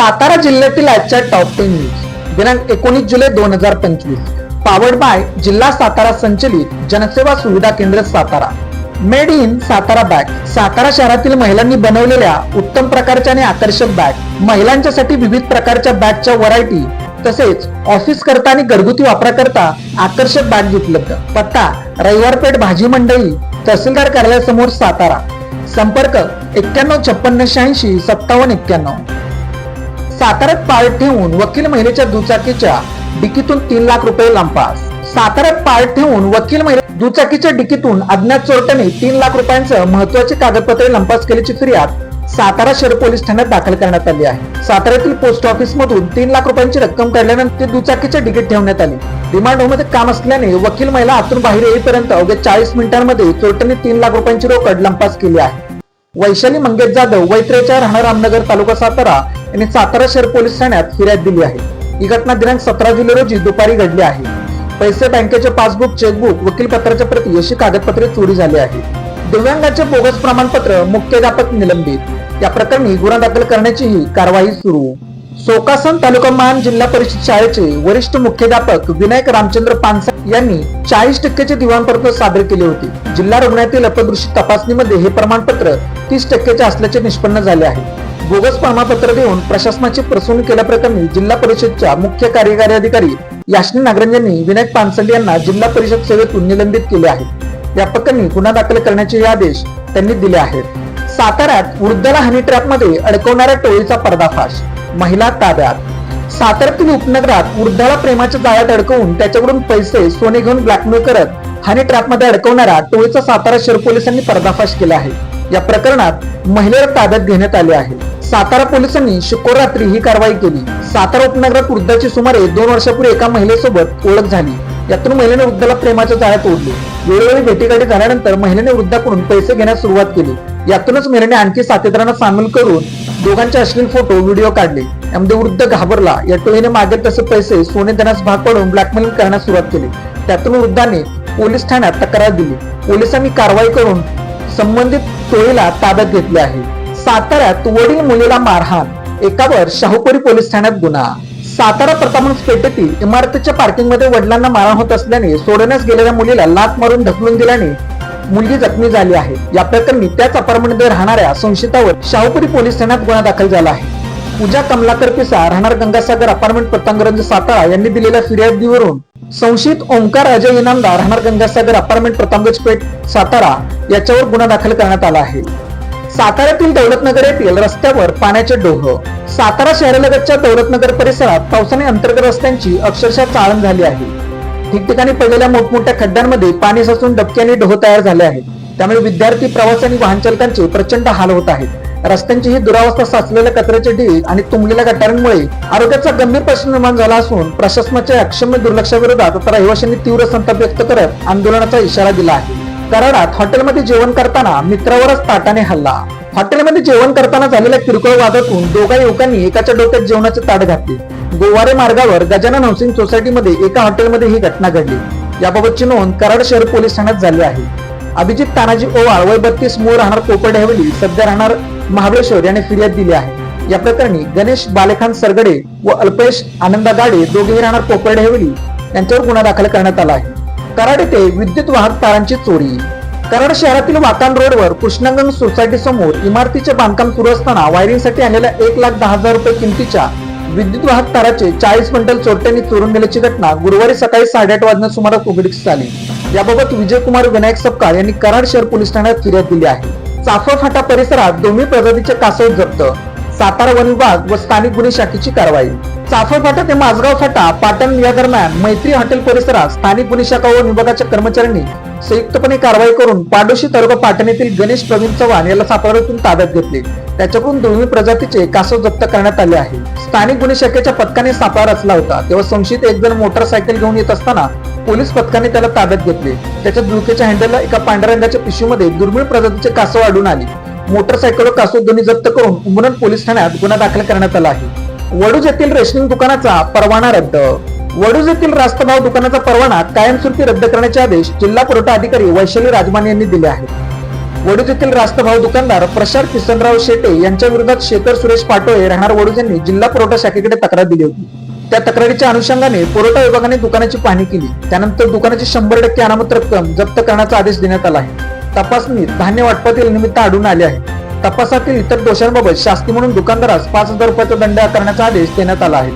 सातारा जिल्ह्यातील आजच्या top ten news दिनांक एकोणीस जुलै दोन हजार पंचवीस. पावर्ड बाय जिल्हा सातारा संचलित जनसेवा सुविधा केंद्र Satara. Made in Satara bag Satara शहरातील महिलांनी बनवलेल्या उत्तम प्रकारच्या आणि आकर्षक बॅग महिलांच्यासाठी विविध प्रकारच्या बॅगच्या व्हरायटी तसेच ऑफिस करता आणि घरगुती वापराकरता आकर्षक बॅग उपलब्ध. पत्ता रविवारपेठ भाजी मंडई तहसीलदार कार्यालयासमोर सातारा. संपर्क एक्क्याण्णव छप्पन्न शहाऐंशी सत्तावन्न एक्क्याण्णव. साताऱ्यात पाळत ठेवून वकील महिलेच्या दुचाकीच्या डिकीतून तीन लाख रुपये लंपास साताऱ्यात पाळत ठेवून वकील महिला दुचाकीच्या डिकीतून अज्ञात चोरट्याने तीन लाख रुपयांचं महत्वाची कागदपत्रे लंपास केल्याची फिर्याद सातारा शहर पोलीस ठाण्यात दाखल करण्यात आली आहे. साताऱ्यातील पोस्ट ऑफिस मधून तीन लाख रुपयांची रक्कम काढल्यानंतर दुचाकीच्या डिकीत ठेवण्यात आली. डिमांड होममध्ये काम असल्याने वकील महिला आतून बाहेर येईपर्यंत अवघ्या चाळीस मिनिटांमध्ये चोरट्याने तीन लाख रुपयांची रोकड लंपास केली आहे. वैशाली मंगेश जाधव वैत्रेच्या राहणार रामनगर तालुका सातारा यांनी सातारा शहर पोलीस ठाण्यात फिर्याद दिली आहे. ही घटना दिनांक सतरा जुलै रोजी दुपारी घडली आहे. पैसे बँकेचे पासबुक चेकबुक वकील पत्राच्या प्रती अशी कागदपत्रे चोरी झाली आहे दिव्यांगाचे बोगस प्रमाणपत्र मुख्याध्यापक निलंबित. या प्रकरणी गुन्हा दाखल करण्याचीही कारवाई सुरू. सोकासन तालुका मान जिल्हा परिषद शाळेचे वरिष्ठ मुख्याध्यापक विनायक रामचंद्र पानसा यांनी चाळीस टक्क्याचे दिवाणपत्र सादर केले होते. जिल्हा रुग्णालयातील अपदृश्य तपासणीमध्ये हे प्रमाणपत्र तीस टक्क्याचे असल्याचे निष्पन्न झाले आहे. बोगस प्रमाणपत्र देऊन प्रशासनाची फसवणूक केल्याप्रकरणी जिल्हा परिषदच्या मुख्य कार्यकारी अधिकारी याशनी नागरंज यांनी विनायक पानसंडे यांना जिल्हा परिषद सेवेतून निलंबित केले आहे. या प्रकरणी गुन्हा दाखल करण्याचे आदेश त्यांनी दिले आहेत. साताऱ्यात वृद्धाला हनी ट्रॅपमध्ये अडकवणाऱ्या टोळीचा पर्दाफाश. महिला ताब्यात. साताऱ्यातील उपनगरात वृद्धाला प्रेमाच्या जाळ्यात अडकवून त्याच्याकडून पैसे सोने घेऊन ब्लॅकमेल करत हनी ट्रॅपमध्ये अडकवणाऱ्या टोळीचा सातारा शहर पोलिसांनी पर्दाफाश केला आहे. या प्रकरणात महिलेला ताब्यात घेण्यात आले आहे. सातारा पोलिसांनी शुक्रवार रात्री ही कारवाई केली. सातारा उपनगरात वृद्धाची सुमारे दोन वर्षापूर्वी एका महिलेसोबत ओळख झाली. यातून महिलेने वृद्धाला प्रेमाच्या जाळ्यात ओढले. वेळोवेळी भेटीगाठी झाल्यानंतर महिलेने वृद्धाकडून पैसे घेण्यास सुरुवात केली. यातूनच महिलेने आणखी साथीदारांना सामील करून दोघांचे अश्लील फोटो व्हिडिओ काढले. यामध्ये वृद्ध घाबरला. या टोळीने मागेल तसे पैसे सोने देण्यास भाग पाडून ब्लॅकमेलिंग करण्यास सुरुवात केली. त्यातून वृद्धाने पोलीस ठाण्यात तक्रार दिली. पोलिसांनी कारवाई करून संबंधित टोळीला ताब्यात घेतले आहे. साताऱ्यात वडील मुलीला मारहाण. एकावर शाहूपुरी पोलीस ठाण्यात गुन्हा. सातारा प्रतापगंज पेठेतील इमारतीच्या पार्किंगमध्ये वडिलांना मारहाण होत असल्याने सोडण्यास गेलेल्या मुलीला लात मारून ढकलून दिल्याने मुलगी जखमी झाली आहे. या प्रकरणी त्याच अपार्टमेंटमध्ये राहणाऱ्या संशयितावर शाहूपुरी पोलीस ठाण्यात गुन्हा दाखल झाला आहे. पूजा कमलाकर पिसा राहणार गंगासागर अपार्टमेंट पतंगरंज सातारा यांनी दिलेल्या फिर्यादीवरून संशयित ओंकार अजय इनामदार राहणार गंगासागर अपार्टमेंट प्रतापगज पेठ सातारा याच्यावर गुन्हा दाखल करण्यात आला आहे. साताऱ्यातील दौलतनगर येथील रस्त्यावर पाण्याचे डोह सातारा शहरालगतच्या दौलतनगर परिसरात पावसाने अंतर्गत रस्त्यांची अक्षरशः चाळण झाली आहे. ठिकठिकाणी पडलेल्या मोठमोठ्या खड्ड्यांमध्ये पाणी साचून डबक्याने डोह तयार झाले आहेत. त्यामुळे विद्यार्थी प्रवासी आणि वाहन चालकांचे प्रचंड हाल होत आहेत. रस्त्यांची ही दुरावस्था साचलेल्या कचऱ्याचे ढीग आणि तुंबलेल्या गटारांमुळे आरोग्याचा गंभीर प्रश्न निर्माण झाला असून प्रशासनाच्या अक्षम्य दुर्लक्षाविरोधात आता रहिवाशांनी तीव्र संताप व्यक्त करत आंदोलनाचा इशारा दिला आहे. कराडात हॉटेलमध्ये जेवण करताना मित्रावरच ताटाने हल्ला. हॉटेलमध्ये जेवण करताना झालेल्या किरकोळ वादातून दोघा युवकांनी एकाच्या डोक्यात जेवणाचे ताट घातले. गोवारे मार्गावर गजानन हाऊसिंग सोसायटीमध्ये एका हॉटेलमध्ये ही घटना घडली. याबाबतची नोंद कराड शहर पोलीस ठाण्यात झाली आहे. अभिजित तानाजी ओवाळ वय बत्तीस मूळ राहणार कोपर सध्या राहणार महाबळेश्वर याने फिर्याद दिली आहे. या प्रकरणी गणेश बालेखान सरगडे व अल्पेश आनंदा गाडे दोघेही राहणार कोपर हेवली यांच्यावर गुन्हा दाखल करण्यात आला आहे. कराड येथे विद्युत वाहक तारांची चोरी. कराड शहरातील वाकान रोडवर कृष्णांगण सोसायटी समोर इमारतीचे बांधकाम सुरू असताना वायरिंगसाठी आलेल्या एक लाख दहा हजार रुपये किमतीच्या विद्युत वाहक ताराचे चाळीस क्विंटल चोरट्यांनी चोरून गेल्याची घटना गुरुवारी सकाळी साडेआठ वाजण्या सुमारास उघडकीस आली. याबाबत विजयकुमार विनायक सपकाळ यांनी कराड शहर पोलीस ठाण्यात फिर्याद दिली आहे. चाफळ फाटा परिसरात दोन्ही प्रजातीचे कासव जप्त. सातारा वन विभाग व स्थानिक गुन्हे शाखेची कारवाई. चाफळ फाटा ते माझगाव फाटा पाटण या दरम्यान मैत्री हॉटेल परिसरात स्थानिक गुन्हे शाखा व विभागाच्या कर्मचाऱ्यांनी संयुक्तपणे कारवाई करून पाडोशी तालुका पाटण येथील गणेश प्रवीण चव्हाण याला सापळातून ताब्यात घेतले. त्याच्याकडून दोन्ही प्रजातीचे कासव जप्त करण्यात आले आहे. स्थानिक गुन्हे शाखेच्या पथकाने सापळा रचला होता. तेव्हा संशयित एक जण मोटरसायकल घेऊन येत असताना पोलीस पथकाने त्याला ताब्यात घेतले. त्याच्या दुलकेच्या हँडलला एका पांढऱ्या रंगाच्या पिशवीमध्ये दुर्मिळ प्रजातीचे कासव आढळून आली. मोटरसायकल व कासव दोन्ही जप्त करून उमरण पोलीस ठाण्यात गुन्हा दाखल करण्यात आला आहे. वडूज येथील रेशनिंग दुकानाचा परवाना रद्द. वडूज येथील रास्तभाव दुकानाचा परवाना कायमस्वरूपी रद्द करण्याचे आदेश जिल्हा पुरवठा अधिकारी वैशाली राजमान यांनी दिले आहेत. वडूज येथील रास्तभाव दुकानदार प्रशांत किसनराव शेटे यांच्या विरोधात शेखर सुरेश पाटोळे राहणार वडूज यांनी जिल्हा पुरवठा शाखेकडे तक्रार दिली होती. त्या तक्रारीच्या अनुषंगाने पुरवठा विभागाने दुकानाची पाहणी केली. त्यानंतर दुकानाची शंभर टक्के अनामत रक्कम जप्त करण्याचा आदेश देण्यात आला आहे. तपासणीत धान्य वाटपातील निमित्त आढळून आले आहे. तपासातील इतर दोषांबाबत शास्ती म्हणून दुकानदारास पाच हजार रुपयाचा दंड आकारण्याचा आदेश देण्यात आला आहे.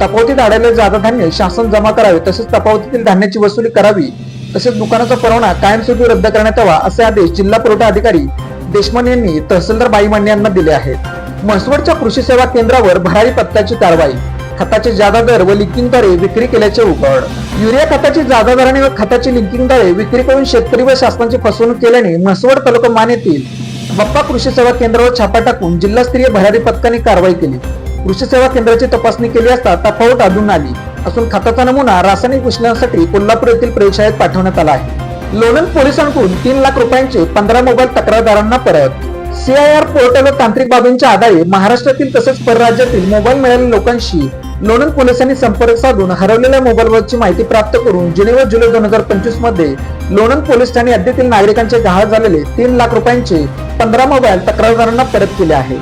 तपावतीत आढळलेले जादा धान्य शासन जमा करावे तसेच तपावतीतील धान्याची वसुली करावी तसेच दुकानाचा परवाना कायमस्वरूपी रद्द करण्यात यावा असे आदेश जिल्हा पुरवठा अधिकारी देशमान यांनी तहसीलदार बाई यांना दिले आहेत. म्हसवडच्या कृषी सेवा केंद्रावर भरारी पत्त्याची कारवाई खताचे जादा दर व लिंकिंगद्वारे विक्री केल्याचे उघड. युरिया खताची जादा दराने व खताची लिंकिंगद्वारे विक्री करून शेतकरी व शासनाची फसवणूक केल्याने म्हसवड तालुका मान येथील बप्पा कृषी सेवा केंद्रावर छापा टाकून जिल्हास्तरीय भरारी पथकाने कारवाई केली. कृषी सेवा केंद्राची तपासणी केली असता तफावत आढळून आली. असून खताचा नमुना रासायनिक विश्लेषणासाठी कोल्हापूर येथील प्रयोगशाळेत पाठवण्यात आला आहे. लोणंद पोलिसांकडून तीन लाख रुपयांचे पंधरा मोबाईल तक्रारदारांना परत. सीआयआर पोर्टल व तांत्रिक बाबींच्या आधारे महाराष्ट्रातील तसेच परराज्यातील मोबाईल मिळालेल्या लोकांशी लोणंद पोलिसांनी संपर्क साधून हरवलेल्या मोबाईलवरची माहिती प्राप्त करून जुलै व जुलै दोन हजार पंचवीसमध्ये लोणंद पोलीस ठाणे हद्दीतील नागरिकांचे गहाळ झालेले तीन लाख रुपयांचे पंधरा मोबाईल तक्रारदारांना परत केले आहे.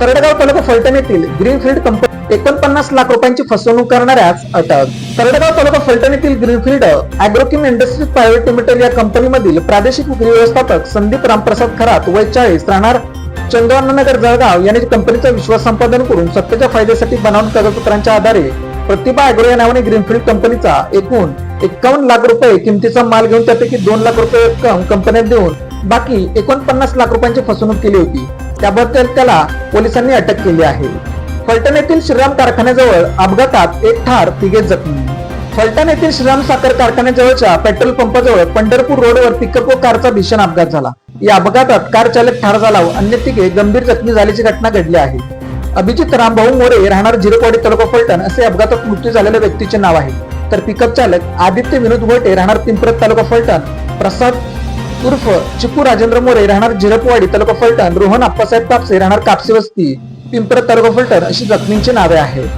तरडगाव तालुका फलटण येथील ग्रीनफील्ड कंपनी एकोणपन्नास लाख रुपयांची फसवणूक करणाऱ्यास अटक. तरडगाव तालुका फलटण येथील Greenfield Agrochem Industries Private Limited या कंपनीमधील प्रादेशिक विक्री व्यवस्थापक संदीप रामप्रसाद खरात वय चाळीस राहणार चंदवाननगर जळगाव यांनी कंपनीचा विश्वास संपादन करून सत्तेच्या फायद्यासाठी बनावट कागदपत्रांच्या आधारे प्रतिभा अॅग्रो या नावाने ग्रीनफील्ड कंपनीचा एकूण एकावन्न लाख रुपये किमतीचा माल घेऊन त्यापैकी दोन लाख रुपये रक्कम कंपन्यात देऊन बाकी एकोणपन्नास लाख रुपयांची फसवणूक केली होती. त्याबद्दल त्याला पोलिसांनी अटक केली आहे. फलटण येथील श्रीराम कारखान्याजवळ अपघातात एक ठार तिघे जखमी. फलटण येथील श्रीराम साखर कारखान्याजवळच्या पेट्रोल पंपाजवळ पंढरपूर रोडवर पिकअप व कारचा भीषण अपघात झाला. या अपघातात कार चालक ठार झाला व अन्य तिघे गंभीर जखमी झाल्याची घटना घडली आहे. अभिजित रामभाऊ मोरे राहणार झिरकवाडी तालुका फलटण असे अपघातात मृत्यू झालेल्या व्यक्तीचे नाव आहे. तर पिकअप चालक आदित्य विनोद गोटे राहणार पिंपरत तालुका फलटण. प्रसाद उर्फ चिपू राजेंद्र मोरे राहणार झिरपवाडी तालुका फलटण. रोहन आप्पासाहेब कापसे राहणार कापसे वस्ती पिंपरत तालुका फलटण अशी जखमींची नावे आहेत.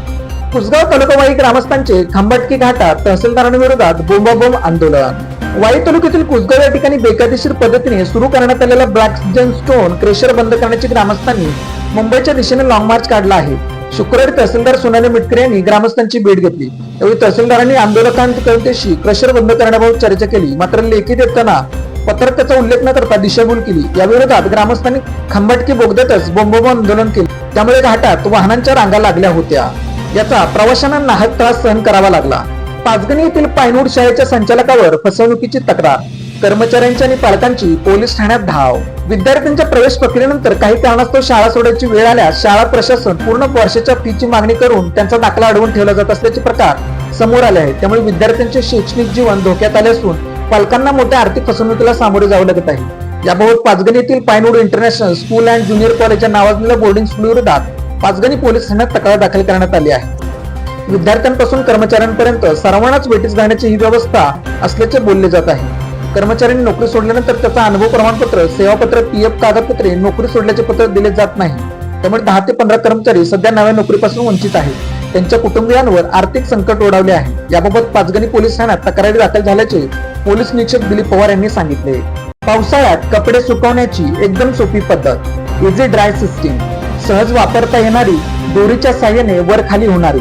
कुसगाव तालुकावाई ग्रामस्थांचे खंबाटकी घाटात तहसीलदारांविरोधात बोंबाबोंब आंदोलन. वाई तालुक्यातील कुसगाव या ठिकाणी बेकायदेशीर पद्धतीने सुरू करण्यात आलेला ब्लॅक स्टोन क्रेशर बंद करण्याची ग्रामस्थांनी मुंबईच्या दिशेने लॉंग मार्च काढला आहे. शुक्रवारी तहसीलदार सोनाली मिटकरे यांनी ग्रामस्थांची भेट घेतली. त्यावेळी तहसीलदारांनी आंदोलकांकडून क्रेशर बंद करण्याबाबत चर्चा केली. मात्र लेखी देताना पत्रकाचा उल्लेख न करता दिशाभूल केली. या विरोधात ग्रामस्थांनी खंबाटकी बोगद्यातच बोंबोब आंदोलन केले. त्यामुळे घाटात वाहनांच्या रांगा लागल्या होत्या. याचा प्रवाशांना नाहक त्रास सहन करावा लागला. पाचगणी येथील पायनूर शाळेच्या संचालकावर फसवणुकीची तक्रार. कर्मचाऱ्यांची आणि पालकांची पोलीस ठाण्यात धाव. विद्यार्थ्यांच्या प्रवेश प्रक्रियेनंतर काही कारणास्तव शाळा सोडायची वेळ आल्यास शाळा प्रशासन पूर्ण वर्षाच्या फीची मागणी करून त्यांचा दाखला अडवून ठेवला जात असल्याचे प्रकार समोर आले आहेत. त्यामुळे विद्यार्थ्यांचे शैक्षणिक जीवन धोक्यात आले असून पालकांना मोठ्या आर्थिक फसवणुकीला सामोरे जावं लागत आहे. याबाबत पाचगणी येथील Pinewood International School and junior कॉलेजच्या नावाजलेल्या बोर्डिंग स्कूल विरोधात पाचगणी पोलीस ठाण्यात तक्रार दाखल करण्यात आली आहे. विद्यार्थ्यांपासून कर्मचाऱ्यांपर्यंत सर्वांनाच वेटीस घालण्याची ही व्यवस्था असल्याचे बोलले जात आहे. कर्मचाऱ्यांनी नोकरी सोडल्यानंतर त्याचा अनुभव प्रमाणपत्र सेवापत्र पीएफ कागदपत्रे नोकरी सोडल्याचे पत्र दिले जात नाही. त्यामुळे दहा ते पंधरा कर्मचारी सध्या नव्या नोकरीपासून वंचित आहेत. त्यांच्या कुटुंबियांवर आर्थिक संकट ओढावले आहे. याबाबत पाचगणी पोलीस ठाण्यात तक्रारी दाखल झाल्याचे पोलीस निरीक्षक दिलीप पवार यांनी सांगितले. पावसाळ्यात कपडे सुकवण्याची एकदम सोपी पद्धत. इझी ड्राय सिस्टीम सहज वापरता येणारी दोरीच्या साह्याने वर खाली होणारी.